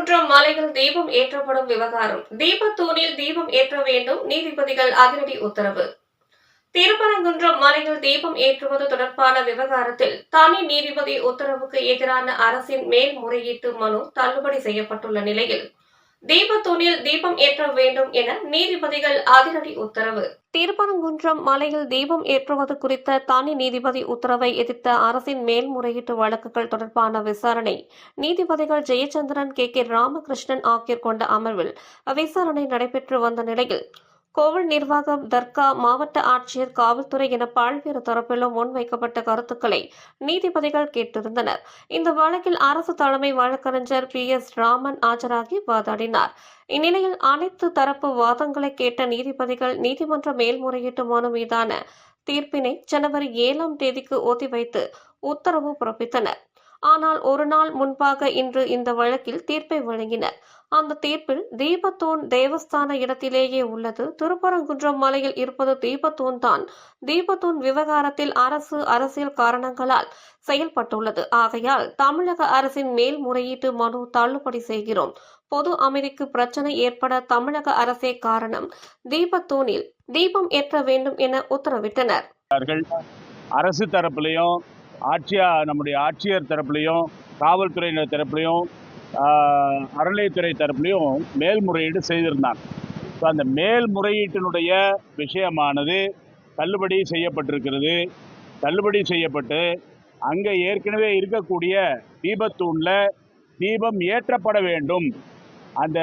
திருப்பரங்குன்றம் மலையில் தீபம் ஏற்றப்படும் விவகாரம். தீபத்தூணில் தீபம் ஏற்ற வேண்டும் நீதிபதிகள் அதிரடி உத்தரவு. திருப்பரங்குன்றம் மலையில் தீபம் ஏற்றுவது தொடர்பான விவகாரத்தில் தனி நீதிபதி உத்தரவுக்கு எதிரான அரசின் மேல்முறையீட்டு மனு தள்ளுபடி செய்யப்பட்டுள்ள நிலையில் தீபத்தூணில் தீபம் ஏற்ற வேண்டும் என நீதிபதிகள் அதிரடி உத்தரவு. திருப்பரங்குன்றம் மலையில் தீபம் ஏற்றுவது குறித்த தனி நீதிபதி உத்தரவை எதிர்த்த அரசின் மேல்முறையீட்டு வழக்குகள் தொடர்பான விசாரணை. நீதிபதிகள் ஜெயச்சந்திரன் கே கே ராமகிருஷ்ணன் ஆகியோர் கொண்ட அமர்வில் விசாரணை நடைபெற்று வந்த நிலையில் கோவில் நிர்வாகம் தர்கா மாவட்ட ஆட்சியர் காவல்துறை என பல்வேறு தரப்பிலும் முன்வைக்கப்பட்ட கருத்துக்களை நீதிபதிகள் கேட்டிருந்தனர். இந்த வழக்கில் அரசு தலைமை வழக்கறிஞர் பி. எஸ். ராமன் ஆஜராகி வாதாடினார். இந்நிலையில் அனைத்து தரப்பு வாதங்களை கேட்ட நீதிபதிகள் நீதிமன்ற மேல்முறையீட்டு மனு மீதான தீர்ப்பினை ஜனவரி ஏழாம் தேதிக்கு ஒத்திவைத்து உத்தரவு பிறப்பித்தனர். ஆனால் ஒரு நாள் முன்பாக இன்று இந்த வழக்கில் தீர்ப்பை வழங்கினர். அந்த தீர்ப்பில் தீபத்தூண் தேவஸ்தான இடத்திலேயே உள்ளது. திருப்பரங்குன்றம் மலையில் இருப்பது தீபத்தூண் தான். தீபத்தூண் விவகாரத்தில் அரசு அரசியல் காரணங்களால் செயல்பட்டுள்ளது. ஆகையால் தமிழக அரசின் மேல்முறையீட்டு மனு தள்ளுபடி செய்கிறோம். பொது அமைதிக்கு பிரச்சனை ஏற்பட தமிழக அரசே காரணம். தீபத்தூணில் தீபம் ஏற்ற வேண்டும் என உத்தரவிட்டனர். அரசு தரப்பிலையும் ஆட்சியா நம்முடைய ஆட்சியர் தரப்பிலையும் காவல்துறையினர் தரப்பிலையும் அறநிலையத்துறை தரப்புலையும் மேல்முறையீடு செய்திருந்தாங்க. ஸோ அந்த மேல்முறையீட்டினுடைய விஷயமானது தள்ளுபடி செய்யப்பட்டிருக்கிறது. தள்ளுபடி செய்யப்பட்டு அங்கே ஏற்கனவே இருக்கக்கூடிய தீபத்தூணில் தீபம் ஏற்றப்பட வேண்டும். அந்த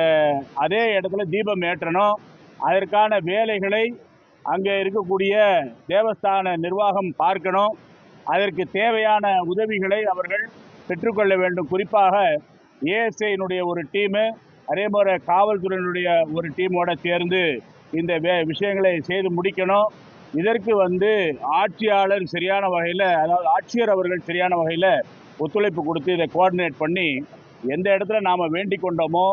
அதே இடத்துல தீபம் ஏற்றணும். அதற்கான வேலைகளை அங்கே இருக்கக்கூடிய தேவஸ்தான நிர்வாகம் பார்க்கணும். அதற்கு தேவையான உதவிகளை அவர்கள் பெற்றுக்கொள்ள வேண்டும். குறிப்பாக ஏஎஸ்ஐனுடைய ஒரு டீமு அதே போல காவல்துறையினுடைய ஒரு டீமோட சேர்ந்து இந்த வே விஷயங்களை செய்து முடிக்கணும். இதற்கு வந்து ஆட்சியாளர் சரியான வகையில் அதாவது ஆட்சியர் அவர்கள் சரியான வகையில் ஒத்துழைப்பு கொடுத்து இதை கோஆர்டினேட் பண்ணி எந்த இடத்துல நாம் வேண்டிக் கொண்டோமோ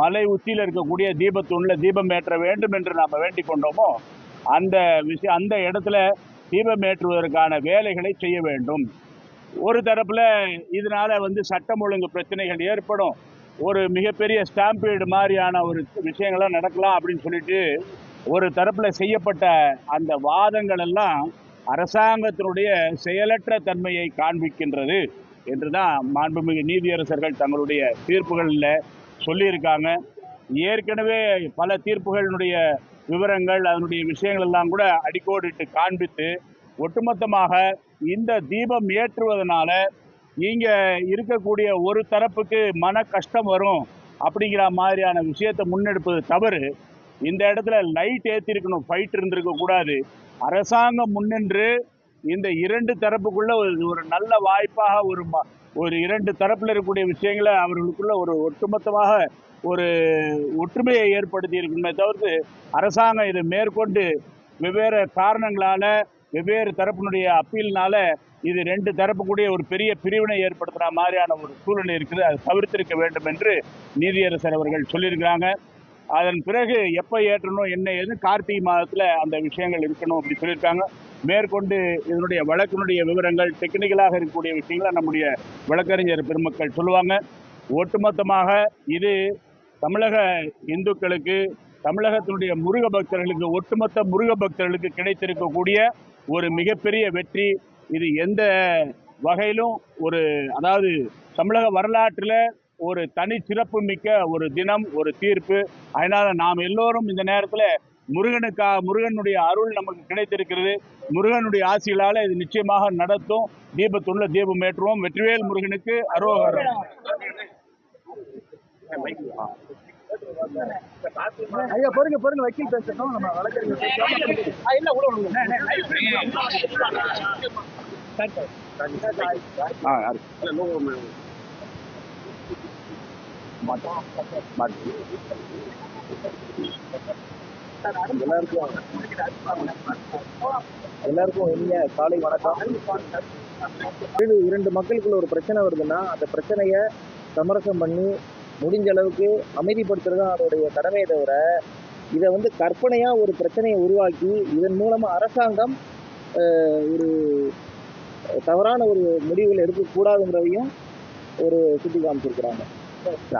மலை உச்சியில் இருக்கக்கூடிய தீபத்தூணில் தீபம் ஏற்ற வேண்டும் என்று நாம் வேண்டிக் கொண்டோமோ அந்த விஷயம் அந்த இடத்துல தீபம் ஏற்றுவதற்கான வேலைகளை செய்ய வேண்டும். ஒரு தரப்புல இதனால வந்து சட்டம் ஒழுங்கு பிரச்சனைகள் ஏற்படும். ஒரு மிகப்பெரிய ஸ்டாம்பீடு மாதிரியான ஒரு விஷயங்கள்லாம் நடக்கலாம் அப்படின்னு சொல்லிட்டு ஒரு தரப்புல செய்யப்பட்ட அந்த வாதங்கள் எல்லாம் அரசாங்கத்தினுடைய செயலற்ற தன்மையை காண்பிக்கின்றது என்று தான் மாண்புமிகு நீதியரசர்கள் தங்களுடைய தீர்ப்புகளில் சொல்லியிருக்காங்க. ஏற்கனவே பல தீர்ப்புகளினுடைய விவரங்கள் அதனுடைய விஷயங்கள் எல்லாம் கூட அடிக்கோடிட்டு காண்பித்து ஒட்டுமொத்தமாக இந்த தீபம் ஏற்றுவதனால இங்கே இருக்கக்கூடிய ஒரு தரப்புக்கு மன கஷ்டம் வரும் அப்படிங்கிற மாதிரியான விஷயத்தை முன்னெடுப்பது தவறு. இந்த இடத்துல லைட் ஏற்றிருக்கணும் ஃபைட் இருந்திருக்க கூடாது. அரசாங்கம் முன்னின்று இந்த இரண்டு தரப்புக்குள்ள ஒரு ஒரு நல்ல வாய்ப்பாக ஒரு ம- ஒரு இரண்டு தரப்பில் இருக்கக்கூடிய விஷயங்களை அவர்களுக்குள்ள ஒரு ஒட்டுமொத்தமாக ஒரு ஒற்றுமையை ஏற்படுத்தி இருக்கணுமே தவிர்த்து அரசாங்கம் இதை மேற்கொண்டு வெவ்வேறு காரணங்களால் வெவ்வேறு தரப்பினுடைய அப்பீல்னால இது ரெண்டு தரப்பு கூடிய ஒரு பெரிய பிரிவினை ஏற்படுத்துகிற மாதிரியான ஒரு சூழ்நிலை இருக்குது. அதை தவிர்த்திருக்க வேண்டும் என்று நீதியரசர் அவர்கள் சொல்லியிருக்கிறாங்க. அதன் பிறகு எப்போ ஏற்றணும் என்ன ஏது கார்த்திகை மாதத்தில் அந்த விஷயங்கள் இருக்கணும் அப்படி சொல்லியிருக்காங்க. மேற்கொண்டு இதனுடைய வழக்கினுடைய விவரங்கள் டெக்னிக்கலாக இருக்கக்கூடிய விஷயங்களை நம்முடைய வழக்கறிஞர் பெருமக்கள் சொல்லுவாங்க. ஒட்டுமொத்தமாக இது தமிழக இந்துக்களுக்கு தமிழகத்தினுடைய முருக பக்தர்களுக்கு ஒட்டுமொத்த முருக பக்தர்களுக்கு கிடைத்திருக்கக்கூடிய ஒரு மிகப்பெரிய வெற்றி. இது எந்த வகையிலும் ஒரு அதாவது தமிழக வரலாற்றில் ஒரு தனி சிறப்பு மிக்க ஒரு தினம் ஒரு தீர்ப்பு. அதனால் நாம் எல்லோரும் இந்த நேரத்தில் முருகனுக்கா முருகனுடைய அருள் நமக்கு கிடைத்திருக்கிறது. முருகனுடைய ஆசிகளால் இது நிச்சயமாக நடத்தும். தீபத்துள்ள தீபம் ஏற்றுவோம். வெற்றிவேல் முருகனுக்கு அரோகரம் ஐயா பொறுங்க பொறுங்க வக்கீல் பேசட்டும். நம்ம வழக்கறிஞர். எல்லாருக்கும் எல்லாருக்கும் இனிய காலை வணக்கம். இரண்டு மக்களுக்குள்ள ஒரு பிரச்சனை வருதுன்னா அந்த பிரச்சனையை சமரசம் பண்ணி முடிஞ்ச அளவுக்கு அமைதிப்படுத்துறது தான் அதோடைய கடமையை தவிர இதை வந்து கற்பனையா ஒரு பிரச்சனையை உருவாக்கி இதன் மூலமா அரசாங்கம் அஹ், ஒரு தவறான ஒரு முடிவுகள் எடுக்கக்கூடாதுங்கிறதையும் ஒரு சுட்டி காமிச்சிருக்கிறாங்க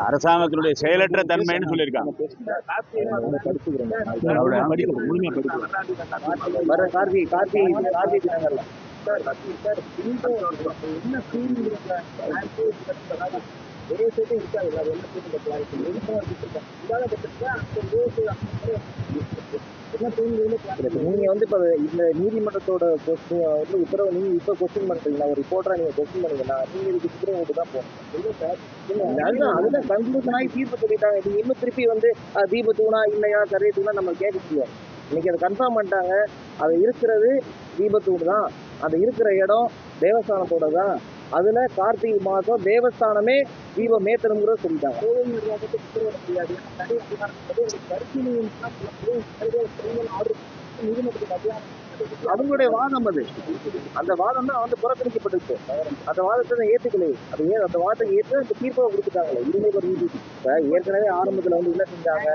அரசாங்கத்தினுடைய செயலற்ற தன்மைன்னு சொல்லியிருக்காங்க கார்த்தி கார்த்தி கார்த்தி தினங்கள்ல ஒரே சைடு இருக்காது அது என்ன கிளாரிட்டி நீங்க வந்து இப்ப இந்த நீதிமன்றத்தோட கொஸ்டின் வந்து உத்தரவு நீங்க இப்ப கொஸ்டின் பண்றீங்களா? ஒரு ரிப்போர்ட்டரா நீங்க கொஸ்டின் பண்ணீங்கன்னா நீங்க இதுக்கு சுப்ரீம் கோர்ட்டு தான் போகணும் அதுதான் அதுதான் கன்க்ளூஷன் ஆகி தீர்ப்பு சொல்லிட்டாங்க. இன்னும் திருப்பி வந்து தீப தூணா இல்லையா கரை தூணா நம்ம கேட்க முடியாது. இன்னைக்கு அதை கன்ஃபார்ம் பண்ணிட்டாங்க. அது இருக்கிறது தீபத்தூடு தான். அது இருக்கிற இடம் தேவஸ்தானத்தோட தான் அதுல கார்த்திகை மாதம் தேவஸ்தானமே தீபம் ஏத்தணுங்கிறத சொல்லிட்டாங்க. அவங்களுடைய வாதம் அது. அந்த வாதம் தான் வந்து புறக்கணிக்கப்பட்டுச்சு அந்த வாதத்தை தான் ஏத்துக்கலையே. அது ஏன் அந்த வாதத்தை ஏற்று அந்த தீர்ப்பை கொடுத்துட்டாங்களே. இருநூறு நீதி. இப்ப ஏற்கனவே ஆரம்பத்துல வந்து என்ன செஞ்சாங்க?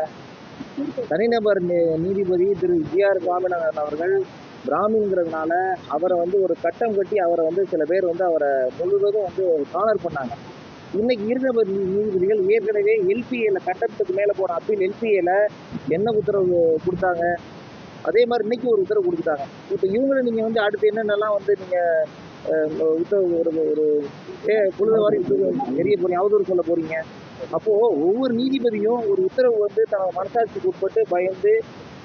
தனிநபர் நீதிபதி திரு ஜி ஆர் சுவாமிநாதன் அவர்கள் பிராமின்ங்கிறதுனால அவரை வந்து ஒரு கட்டம் கட்டி அவரை வந்து சில பேர் வந்து அவரை முழுவதும் வந்து காலர் பண்ணாங்க. இன்னைக்கு இருநபர் நீதிபதிகள் ஏற்கனவே எல்பிஏல கட்டத்துக்கு மேலே போன அப்பீல் எல்பிஏல என்ன உத்தரவு கொடுத்தாங்க? அதே மாதிரி இன்னைக்கு ஒரு உத்தரவு கொடுத்துட்டாங்க. இப்போ இவங்களை நீங்க வந்து அடுத்து என்னென்னலாம் வந்து நீங்க உத்தரவு ஒரு ஒரு ஏ புழுத வாரி எரிய போறீங்க அவதூறு சொல்ல போறீங்க. அப்போ ஒவ்வொரு நீதிபதியும் ஒரு உத்தரவு வந்து தன்னோட மனசாட்சிக்கு உட்பட்டு பயந்து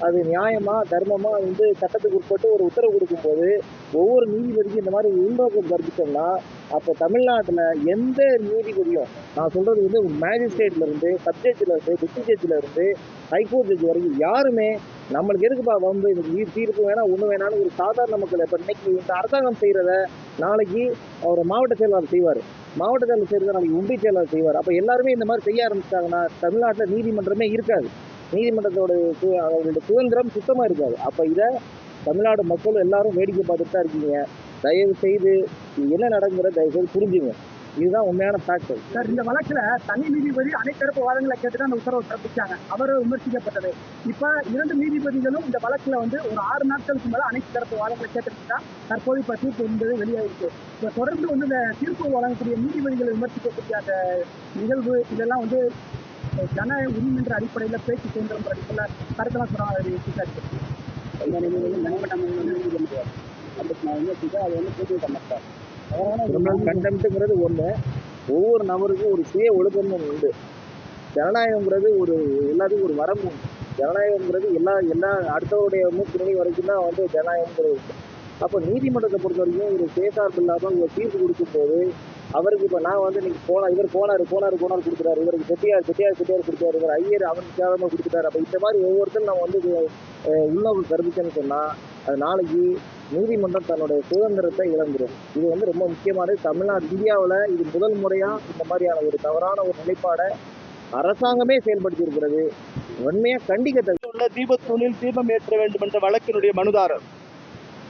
அது நியாயமா தர்மமா வந்து சட்டத்துக்கு உட்பட்டு ஒரு உத்தரவு கொடுக்கும்போது ஒவ்வொரு நீதிபதிக்கும் இந்த மாதிரி உள்நோக்கம் கற்பித்தோம்னா அப்போ தமிழ்நாட்டில் எந்த நீதிபதியும் நான் சொல்றது வந்து மேஜிஸ்ட்ரேட்ல இருந்து சப்ஜெக்ட்ல இருந்து டிஸ்ட்ரிக்ட் ஜட்ஜ்ல இருந்து ஹைகோர்ட் ஜட்ஜ் வரைக்கும் யாருமே நம்மளுக்கு எதுக்குப்பா வந்து எனக்கு தீர்ப்பு வேணாம் ஒன்று வேணாலும் ஒரு சாதாரண மக்கள் இப்போ இன்னைக்கு இந்த அரசாங்கம் செய்கிறத நாளைக்கு அவர் மாவட்ட செயலாளர் செய்வார். மாவட்ட செயலாளர் செய்கிறத நாளைக்கு ஒன்றிய செயலாளர் செய்வார். அப்போ எல்லாருமே இந்த மாதிரி செய்ய ஆரம்பிச்சிட்டாங்கன்னா தமிழ்நாட்டில் நீதிமன்றமே இருக்காது. நீதிமன்றத்தோட சு- சுதந்திரம் சுத்தமாக இருக்காது. அப்போ இதை தமிழ்நாடு மக்கள் எல்லாரும் வேடிக்கை பார்த்துட்டு தான் இருக்கீங்க. தயவு செய்து என்ன நடக்குங்கிற தயவு செய்து புரிஞ்சுங்க. இதுதான் உண்மையான ஃபேக்டர் சார் இந்த வழக்கில் தனி நீதிபதி அனைத்தரப்பு வாதங்களை கேட்டு அந்த உத்தரவு பிறப்பிச்சாங்க. அவர் விமர்சிக்கப்பட்டது. இப்போ இரண்டு நீதிபதிகளும் இந்த வழக்கில் வந்து ஒரு ஆறு நாட்களுக்கு மேலே அனைத்து தரப்பு வாதங்களை கேட்டுட்டு தான் தற்போது இப்போ தீர்ப்பு என்பது வெளியாகிருக்கு இப்போ தொடர்ந்து வந்து இந்த தீர்ப்பு வழங்கக்கூடிய நீதிபதிகளை விமர்சிக்கக்கூடிய அந்த நிகழ்வு இதெல்லாம் வந்து ஜன உரிமை என்ற அடிப்படையில பேச்சு சுதந்திரம் அடிப்படையில கருத்தெல்லாம் சொல்றாங்க கண்டெம்ட்டுங்கிறது ஒண்ணு. ஒவ்வொரு நபருக்கும் ஒரு சுய ஒழுக்கம் உண்டு. ஜனநாயகம்ங்கிறது ஒரு எல்லாத்துக்கும் ஒரு வரம்பு உண்டு. ஜனநாயகம்ங்கிறது எல்லா எல்லா அடுத்தவருடைய மூக்கு வரைக்கும் தான் வந்து ஜனநாயகம்ங்கிறது உண்டு. அப்போ நீதிமன்றத்தை பொறுத்த வரைக்கும் ஒரு சுயசார்பு இல்லாமல் இவங்க தீர்ப்பு கொடுக்கும்போது அவருக்கு இப்போ நான் வந்து நீங்கள் போனா இவர் போனார் போனார் போனார் கொடுக்குறாரு. இவருக்கு செட்டியார் செட்டியார் செட்டியார் கொடுத்தாரு இவர் ஐயர் அவருக்கு சேதமாக கொடுத்துட்டாரு. அப்போ இந்த மாதிரி ஒவ்வொருத்தரும் நம்ம வந்து அஹ், உள்நோக்கு சொன்னால் அது நாளைக்கு நீதிமன்றம் தன்னுடைய சுதந்திரத்தை இழந்துடும் இது வந்து ரொம்ப முக்கியமானது. தமிழ்நாடு இந்தியாவில் இது முதல் முறையாக இந்த மாதிரியான ஒரு தவறான ஒரு நிலைப்பாடை அரசாங்கமே செயல்படுத்தி இருக்கிறது உண்மையாக கண்டிக்கத்தக்க உள்ள தீபத்தூணில் தீபம் ஏற்ற வேண்டும் என்ற வழக்கினுடைய மனுதாரர்.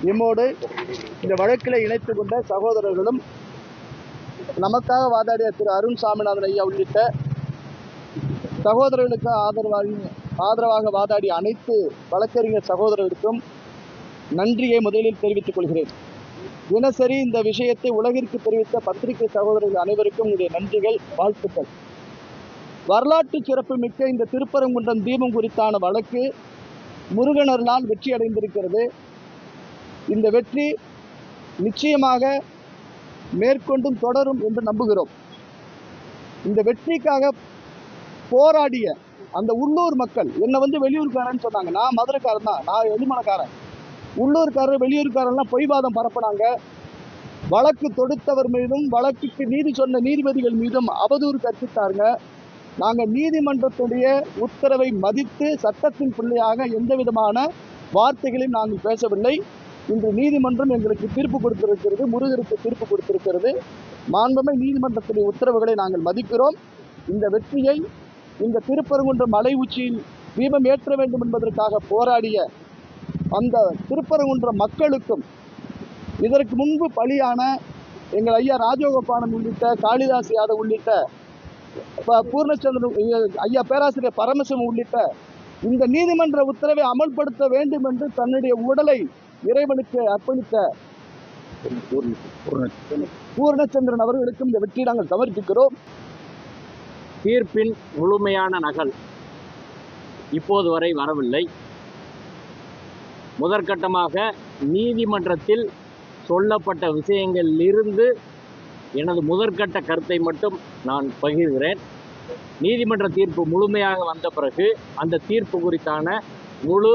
இம்மோடு இந்த வழக்கில் இணைத்து கொண்ட சகோதரர்களும் நமக்காக வாதாடிய திரு அருண் சாமிநாதன் ஐயா உள்ளிட்ட சகோதரர்களுக்கு ஆதரவாக ஆதரவாக வாதாடிய அனைத்து வழக்கறிஞர் சகோதரர்களுக்கும் நன்றியை முதலில் தெரிவித்துக் கொள்கிறேன். தினசரி இந்த விஷயத்தை உலகிற்கு தெரிவித்த பத்திரிகை சகோதரர்கள் அனைவருக்கும் உங்களுடைய நன்றிகள் வாழ்த்துக்கள். வரலாற்று சிறப்பு மிக்க இந்த திருப்பரங்குன்றம் தீபம் குறித்தான வழக்கு முருகனர்னால் வெற்றி அடைந்திருக்கிறது இந்த வெற்றி நிச்சயமாக மேற்கொண்டும் தொடரும் என்று நம்புகிறோம். இந்த வெற்றிக்காக போராடிய அந்த உள்ளூர் மக்கள் என்னை வந்து வெளியூர்காரன்னு சொன்னாங்க. நான் மதுரைக்காரன் தான். நான் எலிமலைக்காரன். உள்ளூர்காரர் வெளியூர்காரன்லாம் பொய்வாதம் பரப்புனாங்க. வழக்கு தொடுத்தவர் மீதும் வழக்குக்கு நீதி சொன்ன நீதிபதிகள் மீதும் அவதூறு கற்பித்தாருங்க நாங்கள் நீதிமன்றத்துடைய உத்தரவை மதித்து சட்டத்தின் பிள்ளையாக எந்த விதமான வார்த்தைகளையும் நாங்கள் பேசவில்லை. இன்று நீதிமன்றம் எங்களுக்கு தீர்ப்பு கொடுத்திருக்கிறது முருகருக்கு தீர்ப்பு கொடுத்திருக்கிறது. மாண்புமை நீதிமன்றத்தின் உத்தரவுகளை நாங்கள் மதிக்கிறோம். இந்த வெற்றியை இந்த திருப்பரங்குன்றம் மலை உச்சியில் தீபம் ஏற்ற வேண்டும் என்பதற்காக போராடிய அந்த திருப்பரங்குன்றம் மக்களுக்கும் இதற்கு முன்பு பலியான எங்கள் ஐயா ராஜகோபாலன் உள்ளிட்ட காளிதாஸ் யாதவ் உள்ளிட்ட ப- பூர்ணச்சந்திரன் ஐயா- ஐயா பேராசிரியர் பரமசிவம் உள்ளிட்ட இந்த நீதிமன்ற உத்தரவை அமல்படுத்த வேண்டும் என்று தன்னுடைய உடலை இறைவனுக்கு அர்ப்பணித்த பூர்ணச்சந்திரன் அவர்களுக்கும் இந்த வெற்றி நாங்கள் சமர்ப்பிக்கிறோம். தீர்ப்பின் முழுமையான நகல் இப்போது வரை வரவில்லை. முதற்கட்டமாக நீதிமன்றத்தில் சொல்லப்பட்ட விஷயங்களிலிருந்து எனது முதற்கட்ட கருத்தை மட்டும் நான் பகிர்கிறேன். நீதிமன்ற தீர்ப்பு முழுமையாக வந்த பிறகு அந்த தீர்ப்பு குறித்தான முழு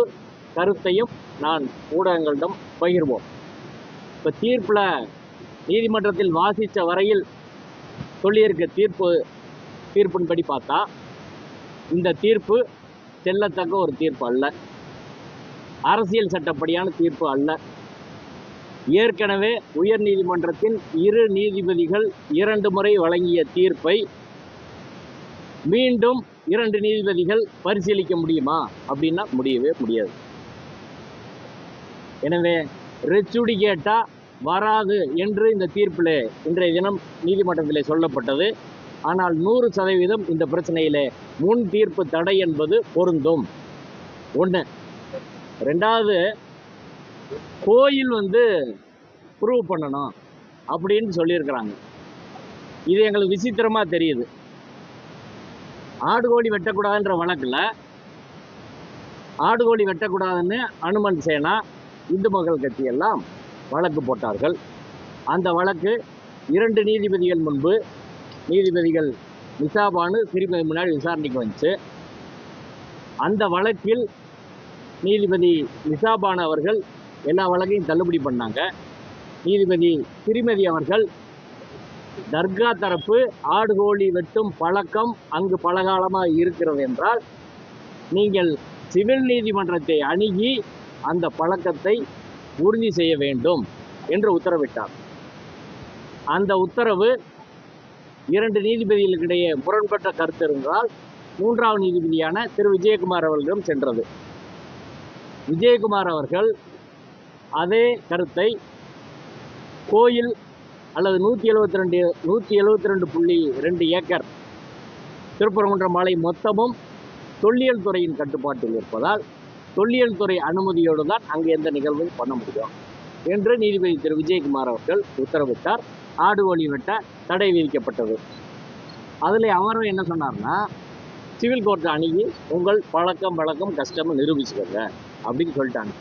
கருத்தையும் நான் ஊடகங்களிடம் பகிர்வோம். இப்போ தீர்ப்பில் நீதிமன்றத்தில் வாசித்த வரையில் சொல்லியிருக்க தீர்ப்பு தீர்ப்பின்படி பார்த்தா இந்த தீர்ப்பு செல்லத்தக்க ஒரு தீர்ப்பு அல்ல. அரசியல் சட்டப்படியான தீர்ப்பு அல்ல. ஏற்கனவே உயர் நீதிமன்றத்தின் இரு நீதிபதிகள் இரண்டு முறை வழங்கிய தீர்ப்பை மீண்டும் இரண்டு நீதிபதிகள் பரிசீலிக்க முடியுமா? அப்படின்னா முடியவே முடியாது. எனவே ரெச்சுடிகேட்டா வராது என்று இந்த தீர்ப்பில் இன்றைய தினம் நீதிமன்றத்தில் சொல்லப்பட்டது. ஆனால் நூறு சதவீதம் இந்த பிரச்சனையிலே முன் தீர்ப்பு தடை என்பது பொருந்தும். ஒன்று ரெண்டாவது கோயில் வந்து ப்ரூவ் பண்ணணும் அப்படின்னு சொல்லியிருக்கிறாங்க. இது எங்களுக்கு விசித்திரமாக தெரியுது. ஆடு கோழி வெட்டக்கூடாதுன்ற வழக்கில் ஆடு கோழி வெட்டக்கூடாதுன்னு அனுமன் சேனா இந்து மக்கள் கட்சியெல்லாம் வழக்கு போட்டார்கள். அந்த வழக்கு இரண்டு நீதிபதிகள் முன்பு நீதிபதிகள் நிசாபானு திருப்பதி முன்னாடி விசாரணைக்கு வந்துச்சு. அந்த வழக்கில் நீதிபதி நிசாபானு அவர்கள் எல்லா வழக்கையும் தள்ளுபடி பண்ணாங்க. நீதிபதி திருமதி அவர்கள் தர்கா தரப்பு ஆடு கோழி வெட்டும் பழக்கம் அங்கு பலகாலமாக இருக்கிறது என்றால் நீங்கள் சிவில் நீதிமன்றத்தை அணுகி அந்த பழக்கத்தை உறுதி செய்ய வேண்டும் என்று உத்தரவிட்டார். அந்த உத்தரவு இரண்டு நீதிபதிகளுக்கிடையே முரண்பட்ட கருத்து இருந்தால் மூன்றாவது நீதிபதியான திரு. விஜயகுமார் அவர்களிடம் சென்றது. விஜயகுமார் அவர்கள் அதே கருத்தை கோயில் அல்லது நூற்றி எழுபத்தி ரெண்டு நூற்றி எழுபத்தி ரெண்டு புள்ளி ரெண்டு ஏக்கர் திருப்பரங்குன்றம் மலை மொத்தமும் தொல்லியல் துறையின் கட்டுப்பாட்டில் இருப்பதால் தொல்லியல் துறை அனுமதியோடு தான் அங்கு எந்த நிகழ்வும் பண்ண முடியும். என்று நீதிபதி திரு. விஜயகுமார் அவர்கள் உத்தரவிட்டார். ஆடு ஒளி வெட்ட தடை விதிக்கப்பட்டது. அதில் அவரும் என்ன சொன்னார்னா சிவில் கோர்ட்டை அணுகி உங்கள் பழக்கம் வழக்கம் கஷ்டம் நிரூபிச்சுக்கோங்க அப்படின்னு சொல்லிட்டாங்க.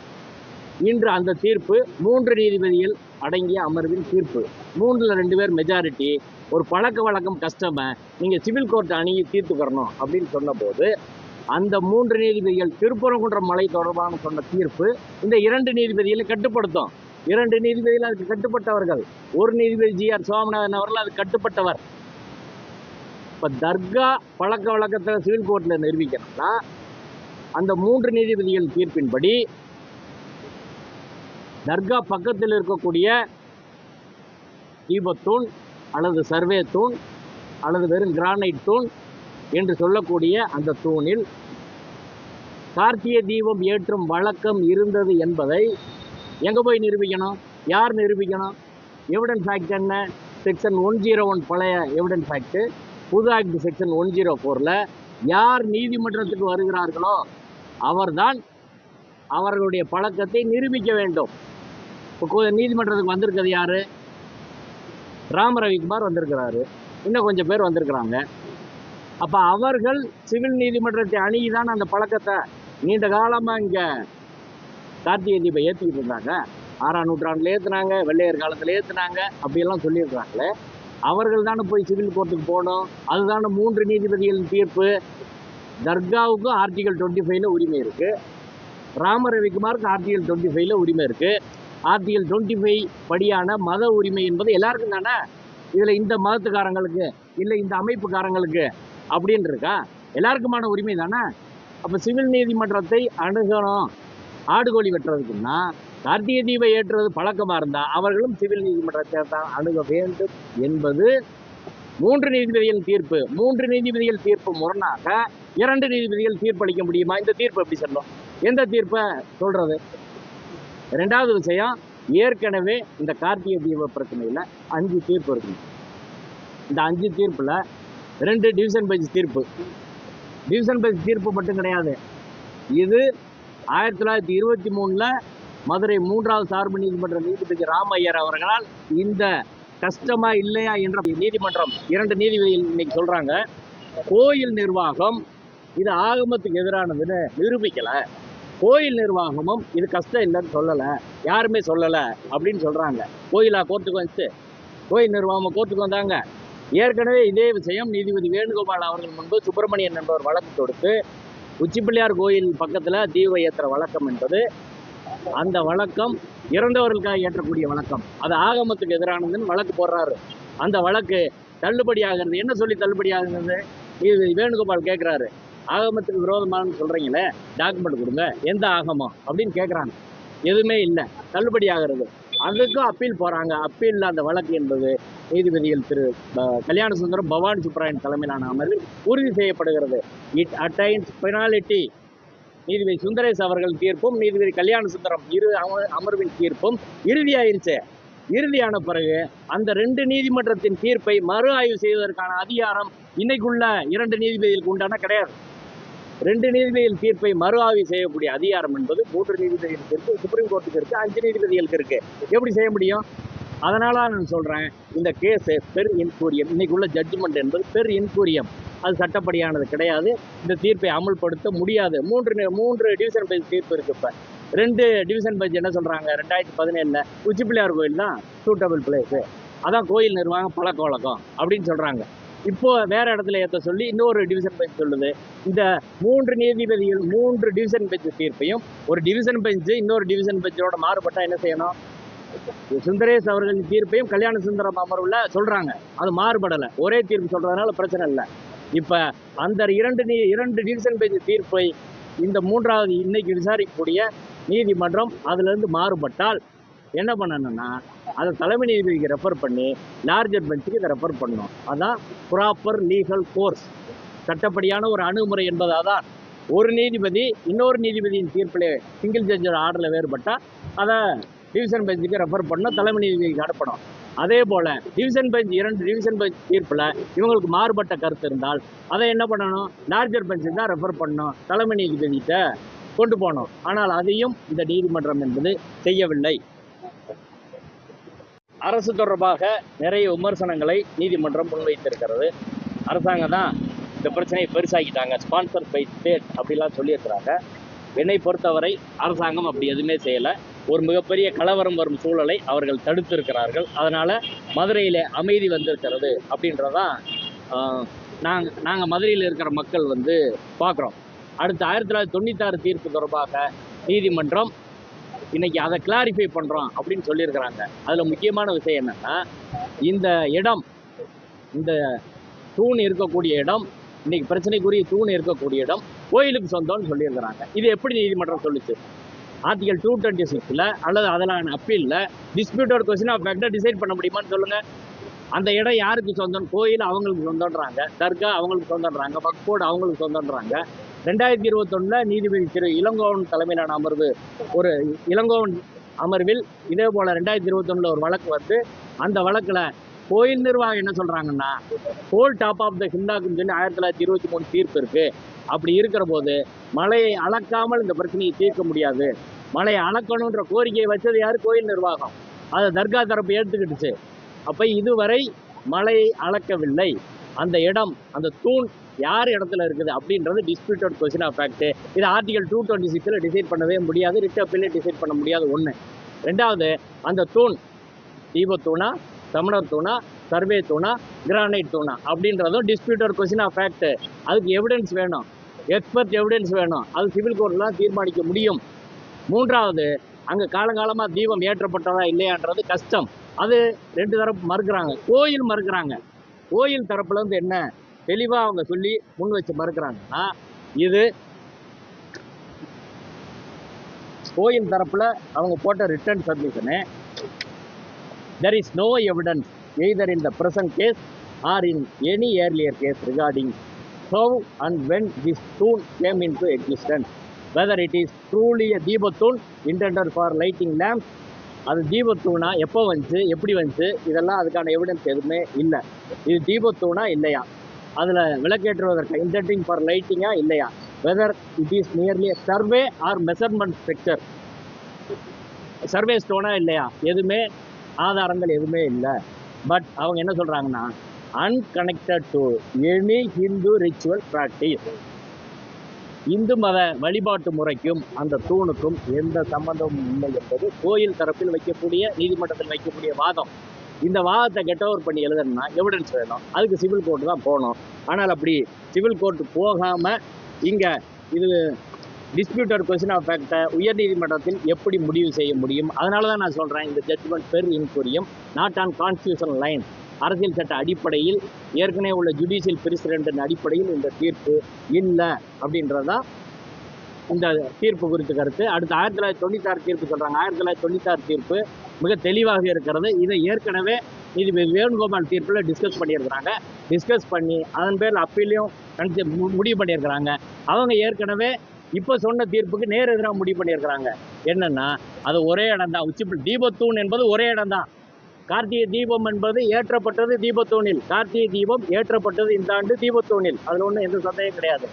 இன்று அந்த தீர்ப்பு மூன்று நீதிபதிகள் அடங்கிய அமர்வின் தீர்ப்பு. மூன்றில் ரெண்டு பேர் மெஜாரிட்டி ஒரு பழக்க வழக்கம் கஷ்டமை நீங்கள் சிவில் கோர்ட்டை அணுகி தீர்த்துக்கிறணும் அப்படின்னு சொன்னபோது அந்த மூன்று நீதிபதிகள் திருப்பரங்குன்றம் மலை தொடர்பான சொன்ன தீர்ப்பு இந்த இரண்டு நீதிபதிகளை கட்டுப்படுத்தும். இரண்டு நீதிபதிகள் அதுக்கு கட்டுப்பட்டவர்கள். ஒரு நீதிபதி ஜி ஆர் சோமநாதன் அவர்கள் அது கட்டுப்பட்டவர். இப்போ தர்கா பழக்க வழக்கத்தை சிவில் கோர்ட்டில் நிரூபிக்கணும்னா அந்த மூன்று நீதிபதிகள் தீர்ப்பின்படி தர்கா பக்கத்தில் இருக்கக்கூடிய தீபத்தூண் அல்லது சர்வே தூண் அல்லது வெறும் கிரானைட் தூண் என்று சொல்லக்கூடிய அந்த தூணில் கார்த்திகை தீபம் ஏற்றும் வழக்கம் இருந்தது என்பதை எங்கே போய் நிரூபிக்கணும்? யார் நிரூபிக்கணும்? எவிடன்ஸ் ஆக்ட் என்ன? செக்ஷன் ஒன் ஜீரோ ஒன் பழைய எவிடன்ஸ் ஆக்ட் புது ஆக்ட் செக்ஷன் ஒன் ஜீரோ ஃபோரில் யார் நீதிமன்றத்துக்கு வருகிறார்களோ அவர்தான் அவர்களுடைய பழக்கத்தை நிரூபிக்க வேண்டும். இப்போ நீதிமன்றத்துக்கு வந்திருக்கிறது யார்? ராம் ரவிக்குமார் வந்திருக்கிறாரு. இன்னும் கொஞ்சம் பேர் வந்திருக்கிறாங்க. அப்போ அவர்கள் சிவில் நீதிமன்றத்தை அணுகி தான் அந்த பழக்கத்தை நீண்ட காலமாக இங்கே கார்த்திகை தீபம் ஏற்றிக்கிட்டு இருந்தாங்க. ஆறாம் நூற்றாண்டில் ஏற்றுனாங்க வெள்ளையர் காலத்தில் ஏற்றுனாங்க அப்படியெல்லாம் சொல்லியிருக்கிறாங்களே. அவர்கள் தானே போய் சிவில் கோர்ட்டுக்கு போகணும். அதுதானே மூன்று நீதிபதிகளின் தீர்ப்பு. தர்காவுக்கும் ஆர்டிகல் டுவெண்ட்டி ஃபைவ்ல உரிமை இருக்குது ராம ரவிக்குமாருக்கு ஆர்டிகல் டுவெண்ட்டி ஃபைவ்ல உரிமை இருக்குது ஆர்டிகல் டுவெண்ட்டி ஃபைவ் படியான மத உரிமை என்பது எல்லாருக்கும் தானே? இதில் இந்த மதத்துக்காரங்களுக்கு இல்லை இந்த அமைப்புக்காரங்களுக்கு அப்படின்னு இருக்கா எல்லாருக்குமான உரிமை தானே? அப்போ சிவில் நீதிமன்றத்தை அணுகணும். ஆடுகோழி வெட்டுறதுக்குன்னா கார்த்திகை தீபம் ஏற்றுறது பழக்கமாக இருந்தால் அவர்களும் சிவில் நீதிமன்றத்தை தான் அணுக வேண்டும் என்பது மூன்று நீதிபதிகள் தீர்ப்பு. மூன்று நீதிபதிகள் தீர்ப்பு முரணாக இரண்டு நீதிபதிகள் தீர்ப்பளிக்க முடியுமா? இந்த தீர்ப்பு எப்படி சொல்லும்? எந்த தீர்ப்பை சொல்கிறது ரெண்டாவது விஷயம் ஏற்கனவே இந்த கார்த்திகை தீப பிரச்சனையில் அஞ்சு தீர்ப்பு இருக்கு. இந்த அஞ்சு தீர்ப்பில் ரெண்டு டிவிஷன் பெஞ்ச் தீர்ப்பு. டிவிஷன் பெஞ்ச் தீர்ப்பு மட்டும் கிடையாது. இது ஆயிரத்தி தொள்ளாயிரத்தி இருபத்தி மூணில் மதுரை மூன்றாவது சார்பு நீதிமன்ற நீதிபதி ராமையர் அவர்களால் இந்த கஷ்டமா இல்லையா என்ற நீதிமன்றம் இரண்டு நீதிபதிகள் இன்னைக்கு சொல்கிறாங்க கோயில் நிர்வாகம் இது ஆகமத்துக்கு எதிரானதுன்னு நிரூபிக்கலை. கோயில் நிர்வாகமும் இது கஷ்டம் இல்லைன்னு சொல்லலை. யாருமே சொல்லலை அப்படின்னு சொல்கிறாங்க கோயிலா கோர்ட்டுக்கு வந்துச்சு. கோயில் நிர்வாகம் கோர்ட்டுக்கு வந்தாங்க. ஏற்கனவே இதே விஷயம் நீதிபதி வேணுகோபால் அவர்கள் முன்பு சுப்பிரமணியன் என்பவர் வழக்கு தொடுத்து உச்சிப்பிள்ளையார் கோயில் பக்கத்துல தீப ஏற்ற வழக்கம் என்பது அந்த வழக்கம் இறந்தவர்களுக்காக ஏற்றக்கூடிய வழக்கம். அது ஆகமத்துக்கு எதிரானதுன்னு வழக்கு போடுறாரு. அந்த வழக்கு தள்ளுபடி ஆகிறது என்ன சொல்லி தள்ளுபடி ஆகுறது இது வேணுகோபால் கேட்குறாரு ஆகமத்துக்கு விரோதமானு சொல்றீங்களே டாக்குமெண்ட் கொடுங்க. எந்த ஆகமம்? அப்படின்னு கேட்குறாங்க எதுவுமே இல்லை. தள்ளுபடி ஆகிறது அதுக்கும் அப்பீல் போறாங்க. அப்பீலில் அந்த வழக்கு என்பது நீதிபதிகள் திரு கல்யாண சுந்தரம் பவானி சுப்ராயன் தலைமையிலான அமர்வில் உறுதி செய்யப்படுகிறது. இட் அட்டைன்ஸ் பெனாலிட்டி நீதிபதி சுந்தரேஷ் அவர்கள் தீர்ப்பும் நீதிபதி கல்யாண சுந்தரம் இரு அமர்வின் தீர்ப்பும் இறுதியாயிருச்சு. இறுதியான பிறகு அந்த ரெண்டு நீதிமன்றத்தின் தீர்ப்பை மறு ஆய்வு செய்வதற்கான அதிகாரம் இன்னைக்குள்ள இரண்டு நீதிபதிகளுக்கு உண்டான கிடையாது. ரெண்டு நீதிபதிகள் தீர்ப்பை மறு ஆய்வு செய்யக்கூடிய அதிகாரம் என்பது மூன்று நீதிபதிகளுக்கு இருக்கு சுப்ரீம் கோர்ட்டுக்கு இருக்கு அஞ்சு நீதிபதிகளுக்கு இருக்கு எப்படி செய்ய முடியும்? அதனால நான் சொல்றேன் இந்த கேஸ் பெர் இன்கூரியம் இன்னைக்குள்ள ஜட்ஜ்மெண்ட் என்பது பெர் இன்கூரியம் அது சட்டப்படியானது கிடையாது. இந்த தீர்ப்பை அமல்படுத்த முடியாது. மூன்று மூன்று டிவிஷன் பெஞ்ச் தீர்ப்பு இருக்கு இப்ப. ரெண்டு டிவிஷன் பெஞ்ச் என்ன சொல்றாங்க? ரெண்டாயிரத்தி பதினேழுல உச்சிப்பிள்ளையார் கோயில் தான் சூட்டபிள் பிளேஸ் அதான் கோயில் நிர்வாகம் பழக்க வழக்கம் அப்படின்னு சொல்றாங்க. இப்போ வேற இடத்துல ஏற்ற சொல்லி இன்னொரு டிவிஷன் பெஞ்ச் சொல்லுது. இந்த மூன்று நீதிபதிகள் மூன்று டிவிஷன் பெஞ்ச் தீர்ப்பையும் ஒரு டிவிஷன் பெஞ்ச் இன்னொரு டிவிஷன் பெஞ்சோட மாறுபட்டா என்ன செய்யணும்? சுந்தரேஷ் அவர்களின் தீர்ப்பையும் கல்யாண சுந்தரம் அமர்வுல சொல்றாங்க. அது மாறுபடலை. ஒரே தீர்ப்பு சொல்றதுனால பிரச்சனை இல்லை. இப்போ அந்த இரண்டு நீ இரண்டு டிவிஷன் பெஞ்ச் தீர்ப்பை இந்த மூன்றாவது இன்னைக்கு விசாரிக்கக்கூடிய நீதிமன்றம் அதுல இருந்து மாறுபட்டால் என்ன பண்ணணும்னா அதை தலைமை நீதிபதிக்கு ரெஃபர் பண்ணி லார்ஜர் பெஞ்சுக்கு இதை ரெஃபர் பண்ணணும். அதான் ப்ராப்பர் லீகல் கோர்ஸ் சட்டப்படியான ஒரு அணுகுமுறை என்பதாக தான் ஒரு நீதிபதி இன்னொரு நீதிபதியின் தீர்ப்பில் சிங்கிள் ஜட்ஜர் ஆர்டரில் வேறுபட்டால் அதை டிவிஷன் பெஞ்சுக்கு ரெஃபர் பண்ணணும் தலைமை நீதிபதிக்கு அனுப்பணும். அதே போல் டிவிஷன் பெஞ்ச் இரண்டு டிவிஷன் பெஞ்ச் தீர்ப்பில் இவங்களுக்கு மாறுபட்ட கருத்து இருந்தால் அதை என்ன பண்ணணும்? லார்ஜர் பெஞ்சுக்கு தான் ரெஃபர் பண்ணணும். தலைமை நீதிபதிகிட்ட கொண்டு போகணும். ஆனால் அதையும் இந்த நீதிமன்றம் என்பது செய்யவில்லை. அரசு தொடர்பாக நிறைய விமர்சனங்களை நீதிமன்றம் முன்வைத்திருக்கிறது. அரசாங்கம் தான் இந்த பிரச்சனையை பெருசாக்கிட்டாங்க. ஸ்பான்சர் பை ஸ்டேட் அப்படிலாம் சொல்லியிருக்கிறாங்க. என்னை பொறுத்தவரை அரசாங்கம் அப்படி எதுவுமே செய்யலை. ஒரு மிகப்பெரிய கலவரம் வரும் சூழலை அவர்கள் தடுத்திருக்கிறார்கள். அதனால் மதுரையில் அமைதி வந்திருக்கிறது அப்படின்றதான் நாங்கள் நாங்கள் மதுரையில் இருக்கிற மக்கள் வந்து பார்க்குறோம். அடுத்து ஆயிரத்தி தொள்ளாயிரத்தி தொண்ணூத்தாறு தீர்ப்பு தொடர்பாக நீதிமன்றம் இன்னைக்கு அதை கிளாரிஃபை பண்ணுறோம் அப்படின்னு சொல்லியிருக்கிறாங்க. அதில் முக்கியமான விஷயம் என்னன்னா இந்த இடம் இந்த தூண் இருக்கக்கூடிய இடம் இன்னைக்கு பிரச்சனைக்குரிய தூண் இருக்கக்கூடிய இடம் கோயிலுக்கு சொந்தம்னு சொல்லியிருக்கிறாங்க. இது எப்படி நீதிமன்றம் சொல்லுச்சு? ஆர்டிகல் டூ டுவெண்ட்டி சிக்ஸில் அல்லது அதெல்லாம் அப்பீலில் டிஸ்பியூட்டட் கொஸ்டின் ஆஃப் டிசைட் பண்ண முடியுமான்னு சொல்லுங்க. அந்த இடம் யாருக்கு சொந்தம்? கோயில் அவங்களுக்கு சொந்தம்ன்றாங்க. தர்கா அவங்களுக்கு சொந்தம்ன்றாங்க. பக்போர்டு அவங்களுக்கு சொந்தம்ன்றாங்க. ரெண்டாயிரத்தி இருபத்தொன்னில் நீதிபதி திரு இளங்கோவன் தலைமையிலான அமர்வு ஒரு இளங்கோவன் அமர்வில் இதே போல் ரெண்டாயிரத்தி இருபத்தொன்னில் ஒரு வழக்கு வந்து அந்த வழக்கில் கோயில் நிர்வாகம் என்ன சொல்கிறாங்கன்னா ஹோல் டாப் ஆஃப் த ஹிந்தாக்குன்னு சொல்லி ஆயிரத்தி தொள்ளாயிரத்தி இருபத்தி மூணு தீர்ப்பு இருக்குது அப்படி இருக்கிற போது மலையை அளக்காமல் இந்த பிரச்சனையை தீர்க்க முடியாது. மலையை அளக்கணுன்ற கோரிக்கையை வச்சது யார்? கோயில் நிர்வாகம். அதை தர்கா தரப்பு ஏற்றுக்கிட்டுச்சு அப்போ இதுவரை மலையை அளக்கவில்லை. அந்த இடம் அந்த தூண் யார் இடத்துல இருக்குது அப்படின்றது டிஸ்பியூட்டட் கொஸ்டின் ஆஃப் ஃபேக்ட் இது ஆர்டிகல் டூ டுவெண்ட்டி சிக்ஸில் டிசைட் பண்ணவே முடியாது ரிட் அப்பீலே டிசைட் பண்ண முடியாது ஒன்று ரெண்டாவது அந்த தூண் தீபத்தூணா தமிழர் தூணா சர்வே தூணா கிரானைட் தூணா அப்படின்றதும் டிஸ்பியூட்டட் கொஸ்டின் ஆஃப் ஃபேக்ட் அதுக்கு எவிடன்ஸ் வேணும். எக்ஸ்பர்ட் எவிடன்ஸ் வேணும். அது சிவில் கோர்ட்லாம் தீர்மானிக்க முடியும். மூன்றாவது அங்கே காலங்காலமாக தீபம் ஏற்றப்பட்டதா இல்லையான்றது கஷ்டம். அது ரெண்டு தரப்பு மறுக்கிறாங்க. கோயில் மறுக்கிறாங்க. கோயில் தரப்புலேருந்து என்ன? தெளிவாக அவங்க சொல்லி முன் வச்சு மறுக்கிறாங்கன்னா இது கோயில் தரப்பில் அவங்க போட்ட return சப்மிஷனு there is no evidence either in the present case or in any earlier case regarding how and when this this came into existence whether it is truly a தீபத்தூண் intended for lighting lamp அது தீபத்தூணா எப்போ வந்துச்சு எப்படி வந்துச்சு இதெல்லாம் அதுக்கான evidence எதுவுமே இல்லை. இது தீபத்தூணா இல்லையா? அதில் விளக்கேற்றுவதற்கு இன்டென்டிங் ஃபார் லைட்டிங்கா இல்லையா? Whether it is nearly survey or measurement structure survey ஸ்டோனா இல்லையா? எதுவுமே ஆதாரங்கள் எதுவுமே இல்லை. பட் அவங்க என்ன சொல்கிறாங்கன்னா unconnected to any Hindu ritual practice Hindu மத வழிபாட்டு முறைக்கும் அந்த தூணுக்கும் எந்த சம்பந்தமும் இல்லை என்பது கோயில் தரப்பில் வைக்கக்கூடிய நீதிமன்றத்தில் வைக்கக்கூடிய வாதம். இந்த வாதத்தை கெட் ஓவர் பண்ணி எழுதணும்னா எவிடன்ஸ் வேணும். அதுக்கு சிவில் கோர்ட்டு தான் போகணும். ஆனால் அப்படி சிவில் கோர்ட்டு போகாமல் இங்கே இது டிஸ்பியூட்டட் கொஸ்டின் ஆஃப் ஃபேக்டை உயர்நீதிமன்றத்தில் எப்படி முடிவு செய்ய முடியும்? அதனால தான் நான் சொல்கிறேன் இந்த judgment per incuriam not on constitution line அரசியல் சட்ட அடிப்படையில் ஏற்கனவே உள்ள ஜுடிஷியல் பிரசிடென்டின் அடிப்படையில் இந்த தீர்ப்பு இல்லை அப்படின்றதான் இந்த தீர்ப்பு குறித்த கருத்து. அடுத்து ஆயிரத்தி தொள்ளாயிரத்தி தொண்ணூத்தாறு தீர்ப்பு சொல்கிறாங்க ஆயிரத்தி தொள்ளாயிரத்தி தொண்ணூத்தாறு தீர்ப்பு மிக தெளிவாக இருக்கிறது. இதை ஏற்கனவே நீதிபதி வேணுகோபால் தீர்ப்பில் டிஸ்கஸ் பண்ணியிருக்கிறாங்க. டிஸ்கஸ் பண்ணி அதன் பேரில் அப்பீலையும் கணிச்சு முடிவு பண்ணியிருக்கிறாங்க. அவங்க ஏற்கனவே இப்போ சொன்ன தீர்ப்புக்கு நேர் எதிராக முடிவு பண்ணியிருக்கிறாங்க. என்னென்னா அது ஒரே இடம் தான் உச்சி தீபத்தூண் என்பது ஒரே இடம் தான் கார்த்திகை தீபம் என்பது ஏற்றப்பட்டது தீபத்தூணில். கார்த்திகை தீபம் ஏற்றப்பட்டது இந்த ஆண்டு தீபத்தூணில். அதில் ஒன்றும் எந்த சந்தேகம் கிடையாது.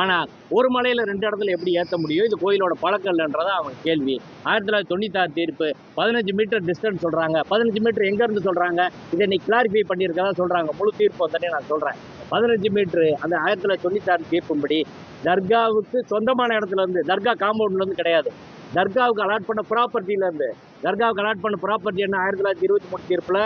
ஆனால் ஒரு மலையில் ரெண்டு இடத்துல எப்படி ஏற்ற முடியும்? இது கோயிலோட பழக்கம் பழக்கம்ன்றதா அவங்க கேள்வி. ஆயிரத்தி தொள்ளாயிரத்தி தொண்ணூத்தாறு தீர்ப்பு பதினஞ்சு மீட்டர் டிஸ்டன்ஸ் சொல்கிறாங்க பதினஞ்சு மீட்டர் எங்கேருந்து சொல்கிறாங்க இதை இன்னைக்கு கிளாரிஃபை பண்ணியிருக்கதா சொல்கிறாங்க முழு தீர்ப்பு வந்தனே நான் சொல்கிறேன் பதினஞ்சு மீட்ரு அந்த ஆயிரத்தி தொள்ளாயிரத்தி தொண்ணூத்தாறு தீர்ப்பும்படி தர்காவுக்கு சொந்தமான இடத்துல இருந்து தர்கா காம்பவுண்ட்லேருந்து கிடையாது. தர்காவுக்கு அலாட் பண்ண ப்ராப்பர்ட்டியிலேருந்து தர்காவுக்கு அலாட் பண்ண ப்ராப்பர்ட்டி என்ன? ஆயிரத்தி தொள்ளாயிரத்தி இருபத்தி மூணு தீர்ப்பில்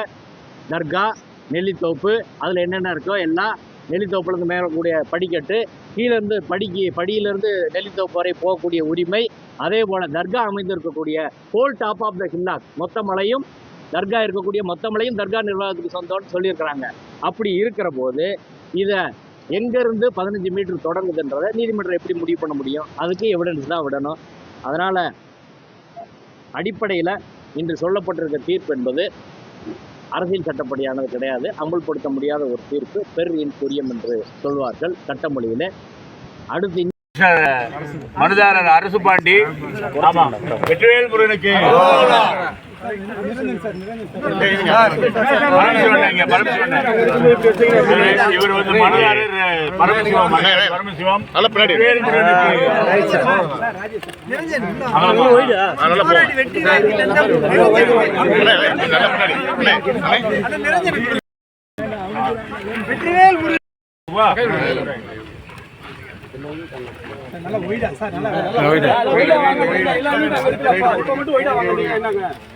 தர்கா நெல்லித்தோப்பு அதில் என்னென்ன இருக்கோ எல்லாம் நெல்லித்தோப்புலேருந்து மேலே கூடிய படிக்கட்டு கீழேருந்து படிக்கு படியிலேருந்து நெல்லித்தோப்பு வரை போகக்கூடிய உரிமை அதே போல் தர்கா அமைந்திருக்கக்கூடிய whole top of the hillock மொத்த மலையும் தர்கா இருக்கக்கூடிய மொத்த மலையும் தர்கா நிர்வாகத்துக்கு சொந்தம்னு சொல்லியிருக்கிறாங்க. அப்படி இருக்கிற போது இதை எங்கேருந்து பதினஞ்சு மீட்டர் தொடங்குதுன்றதை நீதிமன்றம் எப்படி முடிவு பண்ண முடியும்? அதுக்கு எவிடன்ஸ் தான் விடணும். அதனால் அடிப்படையில் இன்று சொல்லப்பட்டிருக்க தீர்ப்பு என்பது அரசியல் சட்டப்படியானது கிடையாது. அமுல்படுத்த முடியாத ஒரு தீர்ப்பு பெர் இன் புரியம் என்று சொல்வார்கள் சட்டமொழியிலே. அடுத்து மனுதாரர் அரசு பாண்டி வெற்றிவேல் முருகனுக்கு. இவர் வந்து மனுதாரர் பரமசிவம் பரமசிவம் வெற்றிவேல் முருகனுக்கு ஆமா. வா. சகோதரர்களுக்கு